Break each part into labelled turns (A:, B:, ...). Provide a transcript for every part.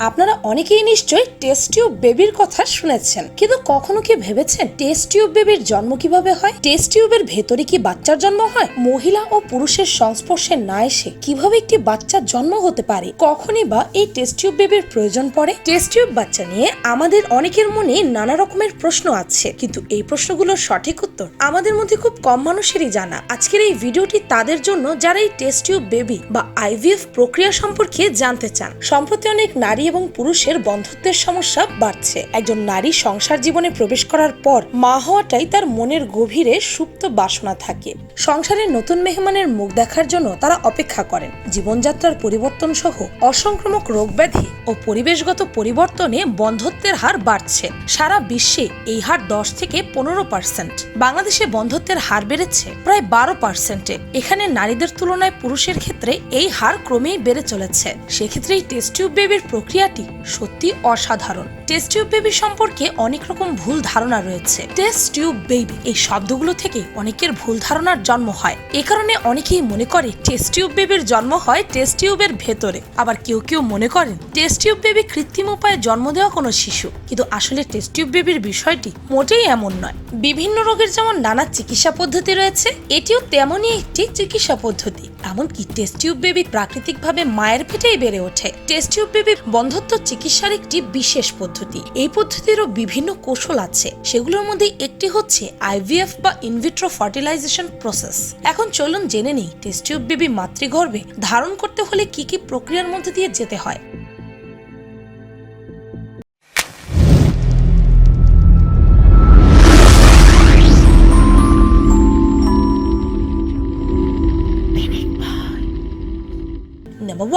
A: আপনারা অনেকেই নিশ্চয়ই টেস্ট টিউব বেবির কথা শুনেছেন, কিন্তু কখনো কি ভেবেছেন টেস্ট টিউব বেবির জন্ম কীভাবে হয়? টেস্ট টিউবের ভেতরে কি বাচ্চার জন্ম হয়? মহিলা ও পুরুষের সংস্পর্শে না এসে কীভাবে একটি বাচ্চার জন্ম হতে পারে? কখনই বা এই টেস্ট টিউব বেবির প্রয়োজন পড়ে? টেস্ট টিউব বাচ্চা নিয়ে আমাদের অনেকের মনে নানা রকমের প্রশ্ন আছে, কিন্তু এই প্রশ্নগুলোর সঠিক উত্তর আমাদের মধ্যে খুব কম মানুষেরই জানা। আজকের এই ভিডিওটি তাদের জন্য যারা এই টেস্ট টিউব বেবি বা আইভিএফ প্রক্রিয়া সম্পর্কে জানতে চান, সম্প্রতি অনেক নারী এবং পুরুষের বন্ধুত্বের সমস্যা বাড়ছে। একজন নারী সংসার জীবনে প্রবেশ করার পর মা হওয়াটাই তার মনের গভীরে সুপ্ত বাসনা থাকে। সংসারের নতুন মেহমানের মুখ দেখার জন্য তারা অপেক্ষা করেন। জীবনযাত্রার পরিবর্তন সহ অসংক্রামক রোগ ব্যাধি ও পরিবেশগত পরিবর্তনে বন্ধত্বের হার বাড়ছে। সারা বিশ্বে এই হার দশ থেকে পনেরো পার্সেন্ট। বাংলাদেশে বন্ধত্বের হার বেড়েছে প্রায় বারো পার্সেন্টে। এখানে নারীদের তুলনায় পুরুষের ক্ষেত্রে এই হার ক্রমেই বেড়ে চলেছে। সেক্ষেত্রে এই টেস্ট টিউব বেবির প্রক্রিয়াটি সত্যি অসাধারণ। টেস্ট টিউব বেবি সম্পর্কে অনেক রকম ভুল ধারণা রয়েছে। টেস্ট টিউব বেবি এই শব্দগুলো থেকে অনেকের ভুল ধারণার জন্ম হয়। এ কারণে অনেকেই মনে করে টেস্ট টিউব বেবির জন্ম হয় টেস্ট টিউবের ভেতরে। আবার কেউ কেউ মনে করেন টেস্ট টিউব বেবি কৃত্রিম উপায়ে জন্ম দেওয়া কোনো শিশু। কিন্তু আসলে টেস্ট টিউব বেবির বিষয়টি মোটেই এমন নয়। বিভিন্ন রোগের যেমন নানা চিকিৎসা পদ্ধতি রয়েছে, এটিও তেমনই একটি চিকিৎসা পদ্ধতি। এমনকি টেস্ট টিউব বেবি প্রাকৃতিকভাবে মায়ের পেটেই বেড়ে ওঠে। টেস্ট টিউব বেবির বন্ধত্ব চিকিৎসার একটি বিশেষ পদ্ধতি। এই পদ্ধতিরও বিভিন্ন কৌশল আছে। সেগুলোর মধ্যে একটি হচ্ছে আইভিএফ বা ইনভিট্রো ফার্টিলাইজেশন প্রসেস এখন চলুন জেনে নিই টেস্ট টিউব বেবি মাতৃগর্ভে ধারণ করতে হলে কি কি প্রক্রিয়ার মধ্যে দিয়ে যেতে হয়।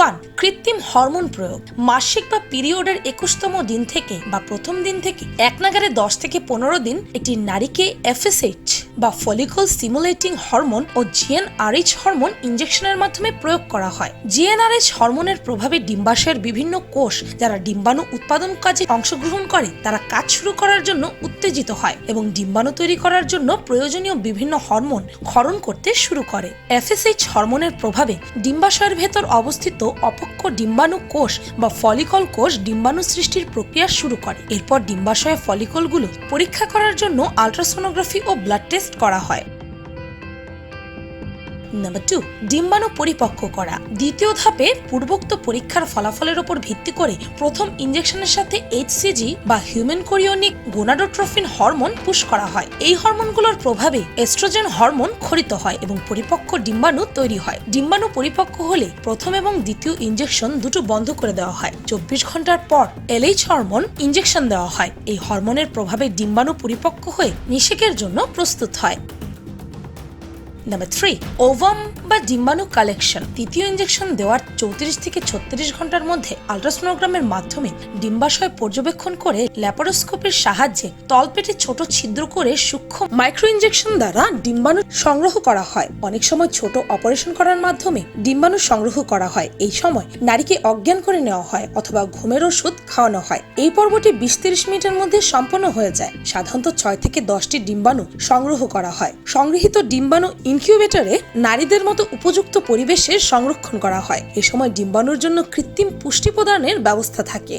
A: নাম্বার ওয়ান কৃত্রিম হরমোন প্রয়োগ। মাসিক বা পিরিয়ডের একুশতম দিন থেকে বা প্রথম দিন থেকে এক নাগারে দশ থেকে পনেরো দিন একটি নারীকে এফএসএইচ বা ফলিকল সিমুলেটিং হরমোন ও জিএনআরএইচ হরমোন ইঞ্জেকশনের মাধ্যমে প্রয়োগ করা হয়। জিএনআরএইচ হরমোনের প্রভাবে ডিম্বাশয়ের বিভিন্ন কোষ যারা ডিম্বাণু উৎপাদন কাজে অংশগ্রহণ করে, তারা কাজ শুরু করার জন্য উত্তেজিত হয় এবং ডিম্বাণু তৈরি করার জন্য প্রয়োজনীয় বিভিন্ন হরমোন ক্ষরণ করতে শুরু করে। এফএসএইচ হরমোনের প্রভাবে ডিম্বাশয়ের ভেতর অবস্থিত অপক্ষ ডিম্বাণু কোষ বা ফলিকল কোষ ডিম্বাণু সৃষ্টির প্রক্রিয়া শুরু করে। এরপর ডিম্বাশয়ে ফলিকলগুলো পরীক্ষা করার জন্য আলট্রাসোনোগ্রাফি ও ব্লাড টেস্ট করা হয়। নাম্বার টু ডিম্বাণু পরিপক্ক করা। দ্বিতীয় ধাপে পূর্বোক্ত পরীক্ষার ফলাফলের উপর ভিত্তি করে প্রথম ইঞ্জেকশনের সাথে এইচসিজি বা human chorionic gonadotrophin hormone push করা হয়। এই হরমোনগুলোর প্রভাবে এস্ট্রোজেন হরমোন খরিত হয় এবং পরিপক্ক ডিম্বাণু তৈরি হয়। ডিম্বাণু পরিপক্ক হলে প্রথম এবং দ্বিতীয় ইঞ্জেকশন দুটো বন্ধ করে দেওয়া হয়। চব্বিশ ঘণ্টার পর এলএইচ হরমোন ইঞ্জেকশন দেওয়া হয়। এই হরমোনের প্রভাবে ডিম্বাণু পরিপক্ক হয়ে নিষেকের জন্য প্রস্তুত হয়। নাম্বার থ্রি ওভাম বা ডিম্বাণু কালেকশন তৃতীয় ইনজেকশন দেওয়ার চৌত্রিশ থেকে ছত্রিশ ঘণ্টার মধ্যে আলট্রাসোনোগ্রামের মাধ্যমে ডিম্বাশয় পর্যবেক্ষণ করে ল্যাপারোস্কোপের সাহায্যে তলপেটে ছোট ছিদ্র করে সূক্ষ্ম মাইক্রো ইনজেকশন দ্বারা ডিম্বাণু সংগ্রহ করা হয়। অনেক সময় ছোট অপারেশন করার মাধ্যমে ডিম্বাণু সংগ্রহ করা হয়। এই সময় নারীকে অজ্ঞান করে নেওয়া হয় অথবা ঘুমের ওষুধ খাওয়ানো হয়। এই পর্বটি বিশ তিরিশ মিনিটের মধ্যে সম্পন্ন হয়ে যায়। সাধারণত ছয় থেকে দশটি ডিম্বাণু সংগ্রহ করা হয়। সংগৃহীত ডিম্বাণু ইনকিউবেটরে নারীদের মতো উপযুক্ত পরিবেশে সংরক্ষণ করা হয়। এ সময় ডিম্বাণুর জন্য কৃত্রিম পুষ্টি প্রদানের ব্যবস্থা থাকে।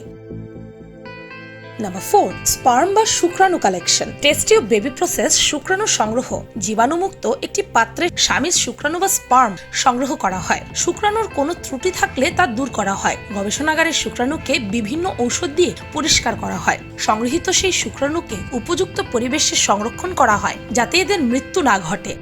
A: নাম্বার ফোর স্পার্ম বা শুক্রাণু কালেকশন টেস্টি অফ বেবি প্রসেস শুক্রাণু সংগ্রহ। জীবাণুমুক্ত একটি পাত্রে স্বামীর শুক্রাণু বা স্পার্ম সংগ্রহ করা হয়। শুক্রাণুর কোনো ত্রুটি থাকলে তা দূর করা হয়। গবেষণাগারের শুক্রাণুকে বিভিন্ন ঔষধ দিয়ে পরিষ্কার করা হয়। সংগৃহীত সেই শুক্রাণুকে উপযুক্ত পরিবেশে সংরক্ষণ করা হয়, যাতে এদের মৃত্যু না ঘটে।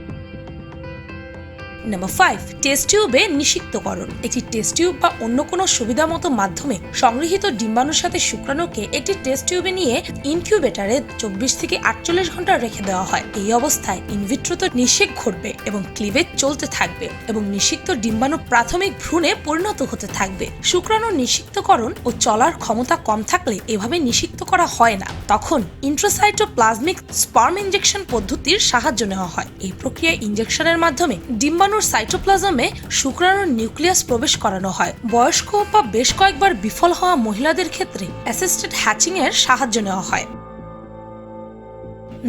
A: নাম্বার ফাইভ টেস্ট টিউবে নিষিক্তকরণ একটি টেস্ট টিউব বা অন্য কোনো সুবিধা মতো মাধ্যমে সংগৃহীত ডিম্বাণুর সাথে শুক্রাণুকে একটি টেস্ট টিউবে নিয়ে ইনকিউবেটারে চব্বিশ থেকে আটচল্লিশ ঘণ্টা রেখে দেওয়া হয়। এই অবস্থায় ইনভিট্রোতে নিষেক ঘটবে এবং ক্লিভেজ চলতে থাকবে এবং নিষিক্ত ডিম্বাণু প্রাথমিক ভ্রূণে পরিণত হতে থাকবে। শুক্রাণুর নিষিক্তকরণ ও চলার ক্ষমতা কম থাকলে এভাবে নিষিক্ত করা হয় না। তখন ইন্ট্রোসাইটোপ্লাজমিক স্পার্ম ইঞ্জেকশন পদ্ধতির সাহায্য নেওয়া হয়। এই প্রক্রিয়ায় ইঞ্জেকশনের মাধ্যমে ডিম্বাণুর সাইটোপ্লাজমে শুক্রাণুর নিউক্লিয়াস প্রবেশ করানো হয়। বয়স্ক বা বেশ কয়েকবার বিফল হওয়া মহিলাদের ক্ষেত্রে অ্যাসিস্টেড হ্যাচিং এর সাহায্য নেওয়া হয়।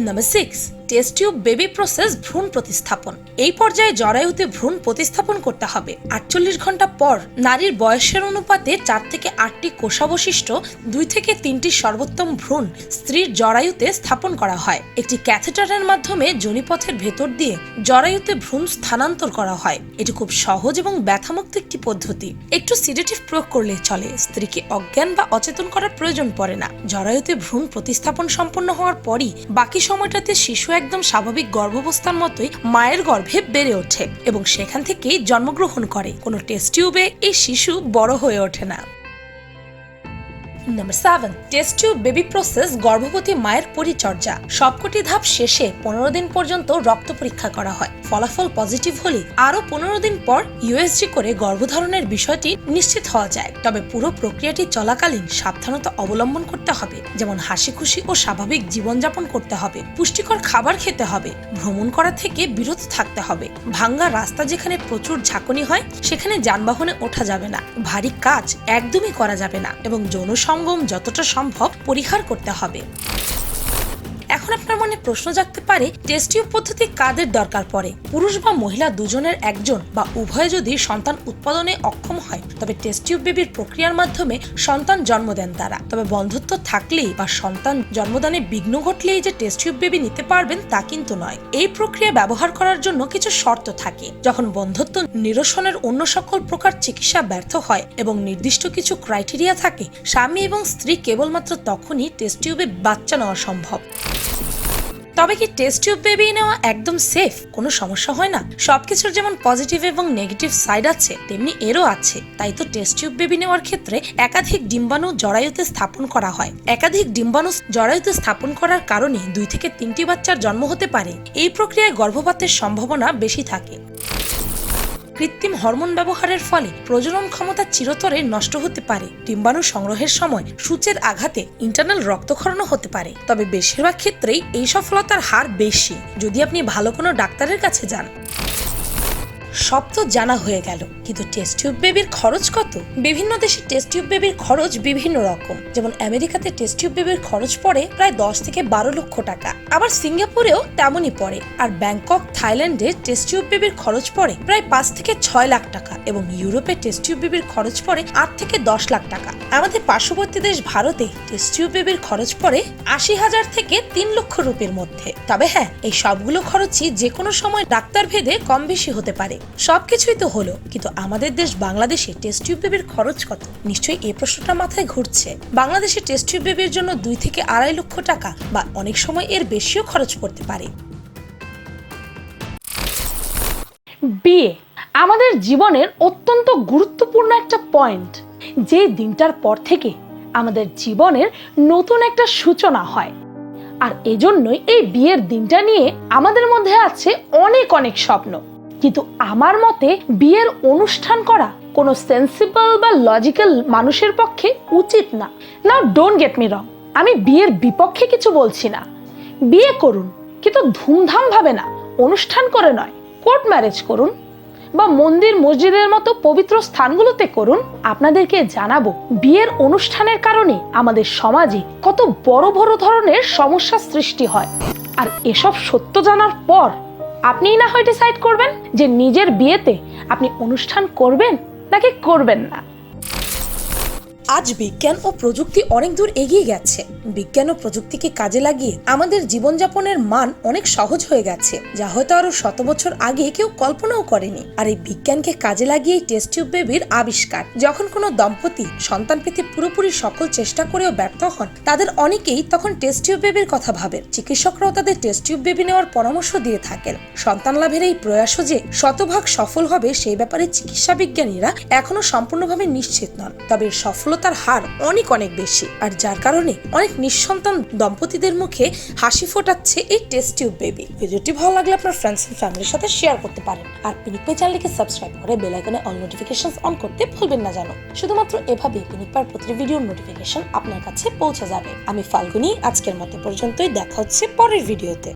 A: Number six test tube baby process ভ্রূণ প্রতিস্থাপন। এই পর্যায়ে জরায়ুতে ভ্রূণ প্রতিস্থাপন করতে হবে। আটচল্লিশ ঘণ্টা পর নারীর বয়সের অনুপাতে চার থেকে আটটি কোষাবশিষ্ট, দুই থেকে তিনটি সর্বোত্তম ভ্রূণ স্ত্রীর জরায়ুতে স্থাপন করা হয়। একটি ক্যাথেটারের মাধ্যমে জনিপথের ভেতর দিয়ে জরায়ুতে ভ্রূণ স্থানান্তর করা হয়। এটি খুব সহজ এবং ব্যথামুক্ত একটি পদ্ধতি। একটু সিডেটিভ প্রয়োগ করলে চলে। স্ত্রীকে অজ্ঞান বা অচেতন করার প্রয়োজন পড়ে না। জরায়ুতে ভ্রূণ প্রতিস্থাপন সম্পন্ন হওয়ার পরই বাকি সময়টাতে শিশু একদম স্বাভাবিক গর্ভাবস্থার মতোই মায়ের গর্ভে বেড়ে ওঠে এবং সেখান থেকেই জন্মগ্রহণ করে। কোনো টেস্ট টিউবে এই শিশু বড় হয়ে ওঠে না। Number seven test tube baby process গর্ভবতী মায়ের পরিচর্যা। সবকটি ধাপ শেষে পনেরো দিন পর্যন্ত রক্ত পরীক্ষা করা হয়। ফলাফল পজিটিভ হলে আরও পনেরো দিন পর ইউএসজি করে গর্ভধারণের বিষয়টি নিশ্চিত হওয়া যায়। তবে পুরো প্রক্রিয়াটি চলাকালীন সাবধানতা অবলম্বন করতে হবে, যেমন হাসি খুশি ও স্বাভাবিক জীবনযাপন করতে হবে, পুষ্টিকর খাবার খেতে হবে, ভ্রমণ করা থেকে বিরত থাকতে হবে। ভাঙ্গা রাস্তা যেখানে প্রচুর ঝাঁকুনি হয়, সেখানে যানবাহনে ওঠা যাবে না। ভারী কাজ একদমই করা যাবে না এবং যৌন সঙ্গম যতটা সম্ভব পরিহার করতে হবে। এখন আপনার মনে প্রশ্ন জাগতে পারে টেস্ট টিউব পদ্ধতি কাদের দরকার পড়ে? পুরুষ বা মহিলা দুজনের একজন বা উভয় যদি সন্তান উৎপাদনে অক্ষম হয়, তবে টেস্ট টিউব বেবির প্রক্রিয়ার মাধ্যমে সন্তান জন্ম দেন তারা। তবে বন্ধুত্ব থাকলেই বা সন্তান জন্মদানে বিঘ্ন ঘটলেই যে টেস্ট টিউব বেবি নিতে পারবেন তা কিন্তু নয়। এই প্রক্রিয়া ব্যবহার করার জন্য কিছু শর্ত থাকে। যখন বন্ধুত্ব নিরসনের অন্য সকল প্রকার চিকিৎসা ব্যর্থ হয় এবং নির্দিষ্ট কিছু ক্রাইটেরিয়া থাকে, স্বামী এবং স্ত্রী কেবলমাত্র তখনই টেস্ট টিউবে বাচ্চা নেওয়া সম্ভব। তবে কি টেস্ট টিউব বেবি নেওয়া একদম সেফ কোনো সমস্যা হয় না? সবকিছুর যেমন পজিটিভ এবং নেগেটিভ সাইড আছে, তেমনি এরও আছে। তাই তো টেস্ট টিউব বেবি নেওয়ার ক্ষেত্রে একাধিক ডিম্বাণু জরায়ুতে স্থাপন করা হয়। একাধিক ডিম্বাণু জরায়ুতে স্থাপন করার কারণে দুই থেকে তিনটি বাচ্চার জন্ম হতে পারে। এই প্রক্রিয়ায় গর্ভপাতের সম্ভাবনা বেশি থাকে। কৃত্রিম হরমোন ব্যবহারের ফলে প্রজনন ক্ষমতা চিরতরে নষ্ট হতে পারে। ডিম্বাণু সংগ্রহের সময় সূচের আঘাতে ইন্টারনাল রক্তক্ষরণও হতে পারে। তবে বেশিরভাগ ক্ষেত্রেই এই সফলতার হার বেশি। যদি আপনি ভালো কোনো ডাক্তারের কাছে যান। সব তো জানা হয়ে গেল। কিন্তু টেস্ট টিউব বেবির খরচ কত? বিভিন্ন দেশে টেস্ট টিউব বেবির খরচ বিভিন্ন রকম। যেমন আমেরিকাতে টেস্ট টিউব বেবির খরচ পড়ে প্রায় দশ থেকে বারো লক্ষ টাকা। আবার সিঙ্গাপুরেও তেমনই পড়ে। আর ব্যাংকক, থাইল্যান্ডে টেস্ট টিউব বেবির খরচ পড়ে প্রায় পাঁচ থেকে ছয় লাখ টাকা এবং ইউরোপে টেস্ট টিউব বেবির খরচ পড়ে আট থেকে দশ লাখ টাকা। আমাদের পার্শ্ববর্তী দেশ ভারতে টেস্ট টিউব বেবির খরচ পড়ে আশি হাজার থেকে তিন লক্ষ রুপির মধ্যে। তবে হ্যাঁ এই সবগুলো খরচই যে কোনো সময় ডাক্তার ভেদে কম বেশি হতে পারে। সবকিছুই তো হলো, কিন্তু আমাদের দেশ বাংলাদেশে টেস্ট টিউব বেবির খরচ কত? নিশ্চয়ই এই প্রশ্নটা মাথায় ঘুরছে। বাংলাদেশে টেস্ট টিউব বেবির জন্য দুই থেকে আড়াই লক্ষ টাকা বা অনেক সময় এর বেশিও খরচ পড়তে পারে।
B: বিয়ে আমাদের জীবনের অত্যন্ত গুরুত্বপূর্ণ একটা পয়েন্ট যে দিনটার পর থেকে আমাদের জীবনের নতুন একটা সূচনা হয়। আর এজন্যই এই বিয়ের দিনটা নিয়ে আমাদের মধ্যে আছে অনেক অনেক স্বপ্ন। কিন্তু আমার মতে বিয়ের অনুষ্ঠান করা কোনো সেন্সিবল বা লজিক্যাল মানুষের পক্ষে উচিত না। না ডোন্ট গেট মি রং আমি বিয়ের বিপক্ষে কিছু বলছি না। বিয়ে করুন, কিন্তু ধুমধাম ভাবে না। অনুষ্ঠান করে নয় কোর্ট ম্যারেজ করুন বা মন্দির, মসজিদের মতো পবিত্র স্থানগুলোতে করুন। আপনাদেরকে জানাব, বিয়ের অনুষ্ঠানের কারণে আমাদের সমাজে কত বড় বড় ধরনের সমস্যার সৃষ্টি হয়। আর এসব সত্য জানার পর আপনিই না হয় ডিসাইড করবেন। যে নিজের বিয়েতে আপনি অনুষ্ঠান করবেন নাকি করবেন না?
A: আজ বিজ্ঞান ও প্রযুক্তি অনেক দূর এগিয়ে গেছে। বিজ্ঞান ও প্রযুক্তিকে কাজে লাগিয়ে আমাদের জীবনযাপনের মান অনেক সহজ হয়ে গেছে, যা হয়তো আরও শত বছর আগে কেউ কল্পনাও করেনি। আর এই বিজ্ঞানকে কাজে লাগিয়ে টেস্ট টিউব বেবির আবিষ্কার। যখন কোনো দম্পতি সন্তান পেতে পুরোপুরি সকল চেষ্টা করেও ব্যর্থ হন, তাদের অনেকেই তখন টেস্ট টিউব বেবির কথা ভাবেন চিকিৎসকরাও তাদের টেস্ট টিউব বেবি নেওয়ার পরামর্শ দিয়ে থাকেন। সন্তান লাভের এই প্রয়াসও যে শতভাগ সফল হবে, সেই ব্যাপারে চিকিৎসা বিজ্ঞানীরা এখনও সম্পূর্ণভাবে নিশ্চিত নন। তবে এর সফলতার হার অনেক অনেক বেশি, আর যার কারণে অনেক নিঃসন্তান দম্পতিদের মুখে হাসি ফোটাচ্ছে এই টেস্ট টিউব বেবি। ভিডিওটি ভালো লাগলে আপনার ফ্রেন্ডস এন্ড ফ্যামিলির সাথে শেয়ার করতে পারেন। আর পিনিক পাই চ্যানেলকে সাবস্ক্রাইব করে বেল আইকনে অল নোটিফিকেশন অন করতে ভুলবেন না জানো শুধুমাত্র এভাবে পিনিক পার প্রতিটি ভিডিওর নোটিফিকেশন আপনার কাছে পৌঁছে যাবে। আমি ফাল্গুনি, আজকের মতো পর্যন্তই, দেখা হচ্ছে পরের ভিডিওতে